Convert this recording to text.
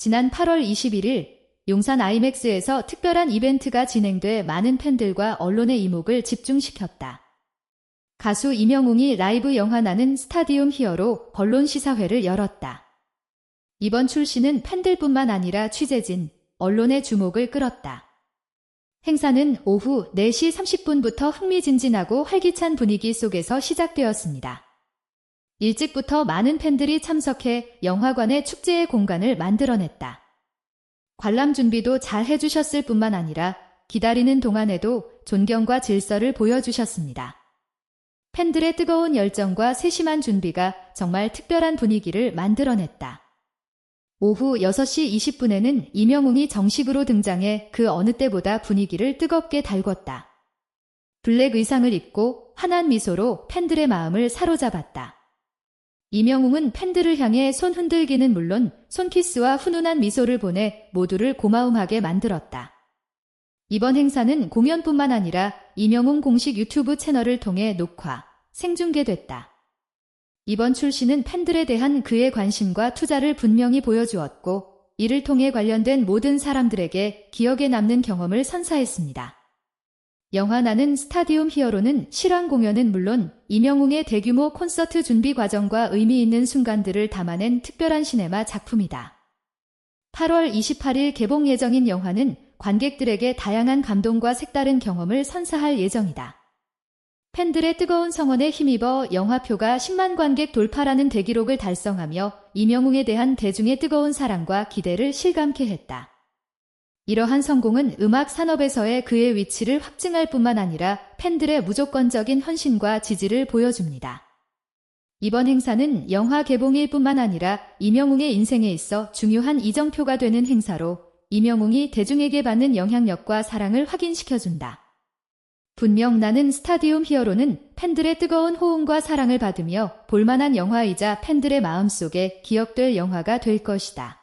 지난 8월 21일 용산 아이맥스에서 특별한 이벤트가 진행돼 많은 팬들과 언론의 이목을 집중시켰다. 가수 임영웅이 라이브 영화 나는 스타디움 히어로 언론 시사회를 열었다. 이번 출시는 팬들뿐만 아니라 취재진, 언론의 주목을 끌었다. 행사는 오후 4시 30분부터 흥미진진하고 활기찬 분위기 속에서 시작되었습니다. 일찍부터 많은 팬들이 참석해 영화관의 축제의 공간을 만들어냈다. 관람 준비도 잘 해주셨을 뿐만 아니라 기다리는 동안에도 존경과 질서를 보여주셨습니다. 팬들의 뜨거운 열정과 세심한 준비가 정말 특별한 분위기를 만들어냈다. 오후 6시 20분에는 이명웅이 정식으로 등장해 그 어느 때보다 분위기를 뜨겁게 달궜다. 블랙 의상을 입고 환한 미소로 팬들의 마음을 사로잡았다. 이명웅은 팬들을 향해 손 흔들기는 물론 손키스와 훈훈한 미소를 보내 모두를 고마움하게 만들었다. 이번 행사는 공연뿐만 아니라 이명웅 공식 유튜브 채널을 통해 녹화, 생중계됐다. 이번 출시는 팬들에 대한 그의 관심과 투자를 분명히 보여주었고, 이를 통해 관련된 모든 사람들에게 기억에 남는 경험을 선사했습니다. 영화 나는 스타디움 히어로는 실황 공연은 물론 이명웅의 대규모 콘서트 준비 과정과 의미 있는 순간들을 담아낸 특별한 시네마 작품이다. 8월 28일 개봉 예정인 영화는 관객들에게 다양한 감동과 색다른 경험을 선사할 예정이다. 팬들의 뜨거운 성원에 힘입어 영화표가 10만 관객 돌파라는 대기록을 달성하며 이명웅에 대한 대중의 뜨거운 사랑과 기대를 실감케 했다. 이러한 성공은 음악 산업에서의 그의 위치를 확증할 뿐만 아니라 팬들의 무조건적인 헌신과 지지를 보여줍니다. 이번 행사는 영화 개봉일 뿐만 아니라 이명웅의 인생에 있어 중요한 이정표가 되는 행사로 이명웅이 대중에게 받는 영향력과 사랑을 확인시켜준다. 분명 나는 스타디움 히어로는 팬들의 뜨거운 호응과 사랑을 받으며 볼만한 영화이자 팬들의 마음속에 기억될 영화가 될 것이다.